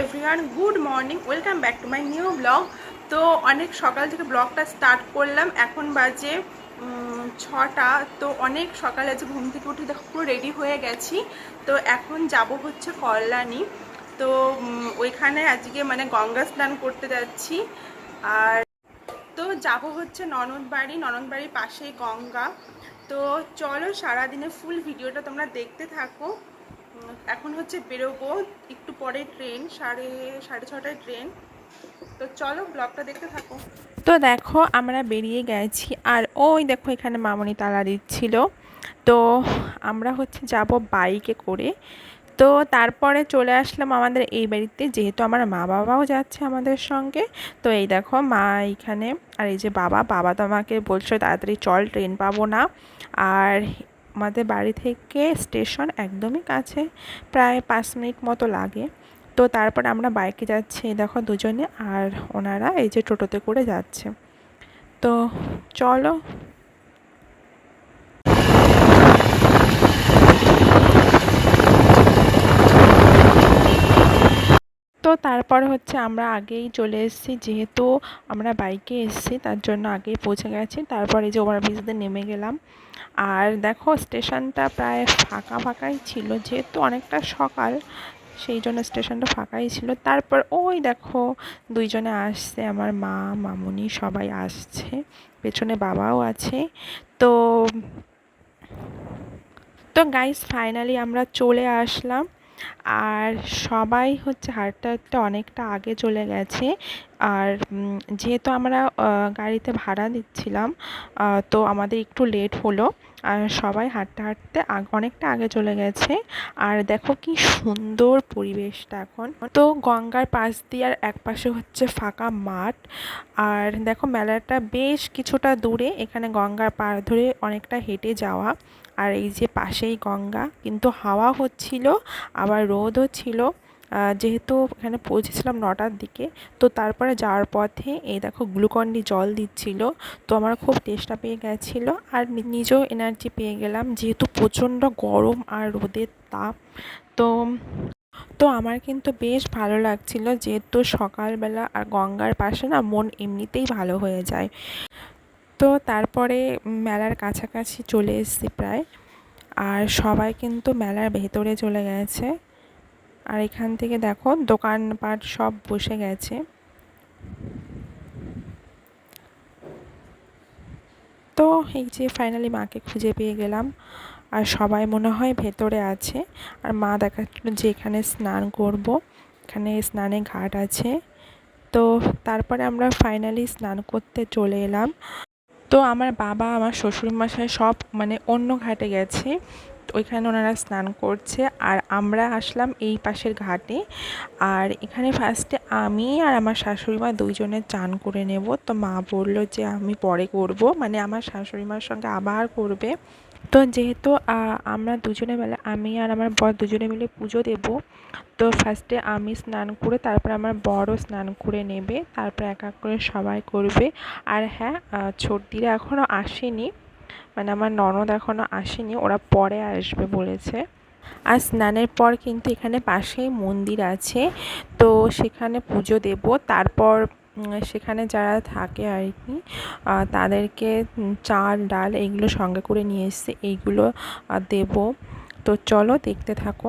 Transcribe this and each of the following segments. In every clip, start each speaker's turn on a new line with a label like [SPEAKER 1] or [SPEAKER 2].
[SPEAKER 1] Everyone good morning welcome back to my new blog তো অনেক সকাল থেকে ব্লগটা স্টার্ট করলাম। এখন বাজে ছটা। তো অনেক সকালে আছে ঘুম থেকে উঠে দেখো পুরো রেডি হয়ে গেছি। তো এখন যাব হচ্ছে কল্যাণী। তো ওইখানে আজকে মানে গঙ্গা স্নান করতে যাচ্ছি। আর তো যাব হচ্ছে ননদ বাড়ি ননদ বাড়ির পাশেই গঙ্গা। তো চলো সারাদিনে ফুল ভিডিওটা তোমরা দেখতে থাকো। এখন হচ্ছে বেরোবো একটু পরে ট্রেন, সাড়ে সাড়ে ছটায় ট্রেন। তো চলো ব্লগটা দেখতে থাকো।
[SPEAKER 2] তো দেখো, আমরা বেরিয়ে গেছি। আর ওই দেখো, এখানে মামনি তালা দিচ্ছিল। তো আমরা হচ্ছে যাব বাইকে করে। তো তারপরে চলে আসলাম আমাদের এই বাড়িতে, যেহেতু আমার মা বাবাও যাচ্ছে আমাদের সঙ্গে। তো এই দেখো, মা এইখানে আর এই যে বাবা বাবা তো আমাকে বলছো তাড়াতাড়ি চল, ট্রেন পাবো না। আর আমাদের বাড়ি থেকে স্টেশন একদমই কাছে, প্রায় পাঁচ মিনিট মতো লাগে। তো তারপর আমরা বাইকে যাচ্ছি এই দেখো দুজনে আর ওনারা এই যে টোটোতে করে যাচ্ছে। তো চলো। তো তারপর হচ্ছে আমরা আগেই চলে এসেছি, যেহেতু আমরা বাইকে এসেছি, তার জন্য আগেই পৌঁছে গেছি। তারপরে যে ওভারব্রিজতে নেমে গেলাম। আর দেখো, স্টেশনটা প্রায় ফাঁকা ফাঁকাই ছিল, যেহেতু অনেকটা সকাল, সেই জন্য স্টেশনটা ফাঁকাই ছিল। তারপর ওই দেখো, দুইজনে আসছে, আমার মা, মামুনি সবাই আসছে, পেছনে বাবাও আছে। তো তো গাইস ফাইনালি আমরা চলে আসলাম। আর সবাই হচ্ছে হাঁটতে হাঁটতে অনেকটা আগে চলে গেছে। আর যেহেতু আমরা গাড়িতে ভাড়া দিচ্ছিলাম তো আমাদের একটু লেট হলো। আর সবাই হাঁটতে হাঁটতে অনেকটা আগে চলে গেছে। আর দেখো কি সুন্দর পরিবেশটা এখন। তো গঙ্গার পাশ দিয়ে আর এক পাশে হচ্ছে ফাঁকা মাঠ। আর দেখো মেলাটা বেশ কিছুটা দূরে। এখানে গঙ্গার পাড় ধরে অনেকটা হেঁটে যাওয়া। আর এই যে পাশেই গঙ্গা, কিন্তু হাওয়া হচ্ছিল, আবার রোদও ছিল। যেহেতু এখানে পৌঁছেছিলাম নটার দিকে, তো তারপরে যাওয়ার পথে এই দেখো গ্লুকন্ডি জল দিচ্ছিল, তো আমার খুব টেস্টটা পেয়ে গেছিল আর নিজেও এনার্জি পেয়ে গেলাম, যেহেতু প্রচণ্ড গরম আর রোদের তাপ। তো তো আমার কিন্তু বেশ ভালো লাগছিল, যেহেতু সকালবেলা আর গঙ্গার পাশে না মন এমনিতেই ভালো হয়ে যায়। তো তারপরে মেলার কাছাকাছি চলে এসেছি প্রায়। আর সবাই কিন্তু মেলার ভেতরে চলে গেছে। আর এখান থেকে দেখো, দোকানপাট সব বসে গেছে। তো এই যে ফাইনালি মাকে খুঁজে পেয়ে গেলাম। আর সবাই মনে হয় ভেতরে আছে। আর মা দেখাচ্ছিল যে এখানে স্নান করব। এখানে স্নানে ঘাট আছে। তো তারপরে আমরা ফাইনালি স্নান করতে চলে এলাম। তো আমার বাবা, আমার শ্বশুরমশাই সব মানে অন্য ঘাটে গেছে। ওইখানে ওনারা স্নান করছে আর আমরা আসলাম এই পাশের ঘাটে। আর এখানে ফার্স্টে আমি আর আমার শাশুড়ি মা দুইজনে চান করে নেব। তো মা বলল যে আমি পরে করব। মানে আমার শাশুড়ি মার সঙ্গে আবার করবে। তো যেহেতু আমরা দুজনে মিলে, আমি আর আমার বর দুজনে মিলে পুজো দেব, তো ফার্স্টে আমি স্নান করে, তারপর আমার বড়ও স্নান করে নেবে, তারপর এক এক করে সবাই করবে। আর হ্যাঁ ছোটদিরা এখনও আসেনি মানে আমার ননদ এখনও আসেনি, ওরা পরে আসবে বলেছে। আর স্নানের পর কিন্তু এখানে পাশেই মন্দির আছে, তো সেখানে পুজো দেব, তারপর সেখানে যারা থাকে আর কি তাদেরকে চাল, ডাল এইগুলো সঙ্গে করে নিয়ে এসছে এইগুলো দেব। তো চলো দেখতে থাকো।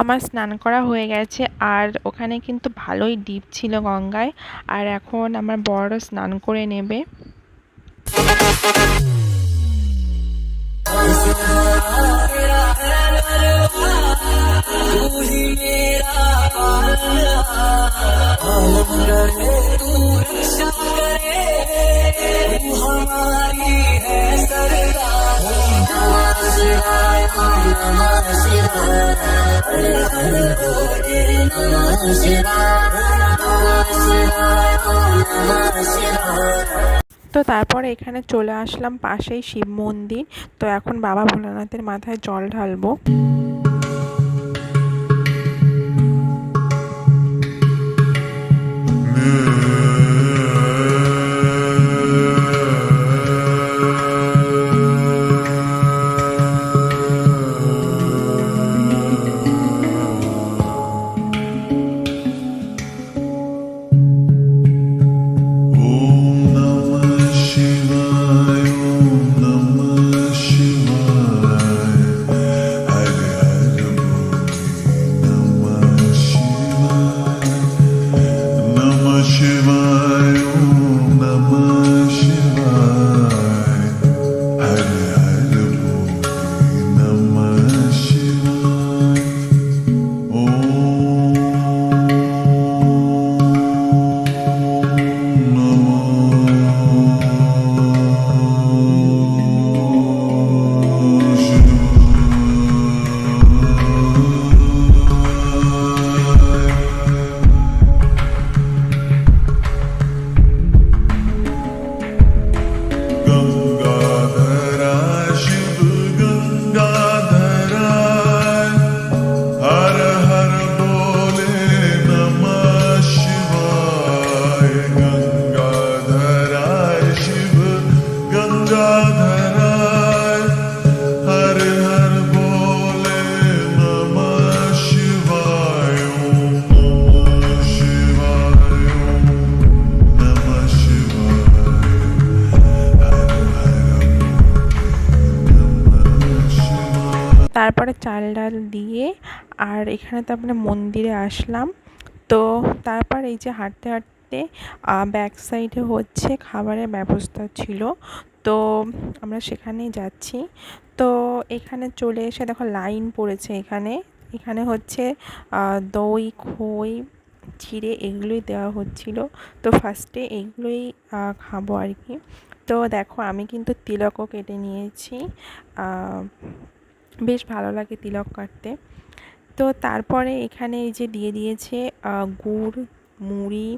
[SPEAKER 3] আমার স্নান করা হয়ে গেছে আর ওখানে কিন্তু ভালোই ডিপ ছিল গঙ্গায় আর এখন আমার বড় স্নান করে নেবে। তো তারপরে এখানে চলে আসলাম পাশেই শিব মন্দির। তো এখন বাবা ভোলানাথের মাথায় জল ঢালবো। চাল ডাল দিয়ে আর এখানে তারপরে মন্দিরে আসলাম। তো তারপর এই যে হাঁটতে হাঁটতে ব্যাক সাইডে হচ্ছে খাবারের ব্যবস্থা ছিল। তো আমরা সেখানেই যাচ্ছি। তো এখানে চলে এসে দেখো লাইন পড়েছে এখানে। এখানে হচ্ছে দই, খই, চিড়ে এগুলোই দেওয়া হচ্ছিল। তো ফার্স্টে এগুলোই খাব আর কি। তো দেখো আমি কিন্তু তিলকও কেটে নিয়েছি। বেশ ভালো লাগে তিলক কাটতে। তো তারপরে এখানে এই যে দিয়ে দিয়েছে গুড় মুড়ি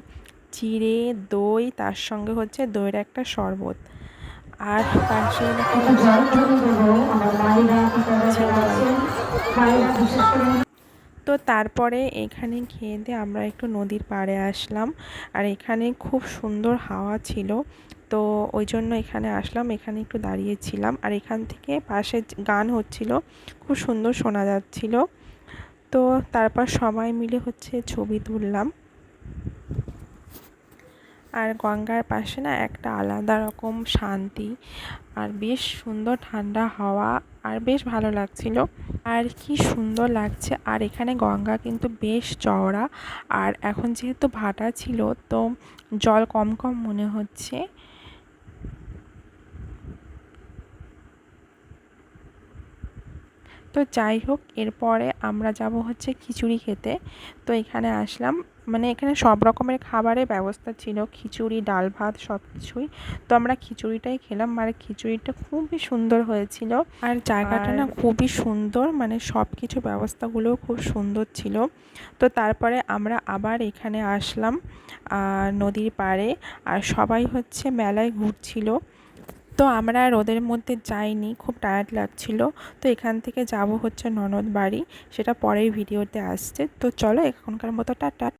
[SPEAKER 3] চিড়ে দই তার সঙ্গে হচ্ছে দইয়ের একটা শরবত। আর তো তারপরে এখানে খেয়ে দিয়ে আমরা একটু নদীর পাড়ে আসলাম। আর এখানে খুব সুন্দর হাওয়া ছিল। তো ওই জন্য এখানে আসলাম, এখানে একটু দাঁড়িয়েছিলাম। আর এখান থেকে পাশে গান হচ্ছিল, খুব সুন্দর শোনা যাচ্ছিল। তো তারপর সবাই মিলে হচ্ছে ছবি তুললাম।
[SPEAKER 2] আর গঙ্গার পাশে না একটা আলাদা রকম শান্তি, আর বেশ সুন্দর ঠান্ডা হাওয়া, আর বেশ ভালো লাগছিল। আর কি সুন্দর লাগছে, আর এখানে গঙ্গা কিন্তু বেশ চওড়া। আর এখন যেহেতু ভাটা ছিল, তো জল কম কম মনে হচ্ছে। তো যাই হোক এরপরে আমরা যাব হচ্ছে খিচুড়ি খেতে। তো এখানে আসলাম। মানে এখানে সব রকমের খাবারের ব্যবস্থা ছিল। খিচুড়ি ডাল ভাত সব কিছুই। তো আমরা খিচুড়িটাই খেলাম। আর খিচুড়িটা খুবই সুন্দর হয়েছিল। আর জায়গাটা না খুবই সুন্দর। মানে সব কিছু ব্যবস্থাগুলোও খুব সুন্দর ছিল। তো তারপরে আমরা আবার এখানে আসলাম নদীর পাড়ে। আর সবাই হচ্ছে মেলায় ঘুরছিল। তো আমরা আর ওদের মধ্যে যাইনি, খুব টায়ার্ড লাগছিল। তো এখান থেকে যাব হচ্ছে ননদ বাড়ি, সেটা পরের ভিডিওতে আসছে। তো চলো এখনকার মতো, টাটা।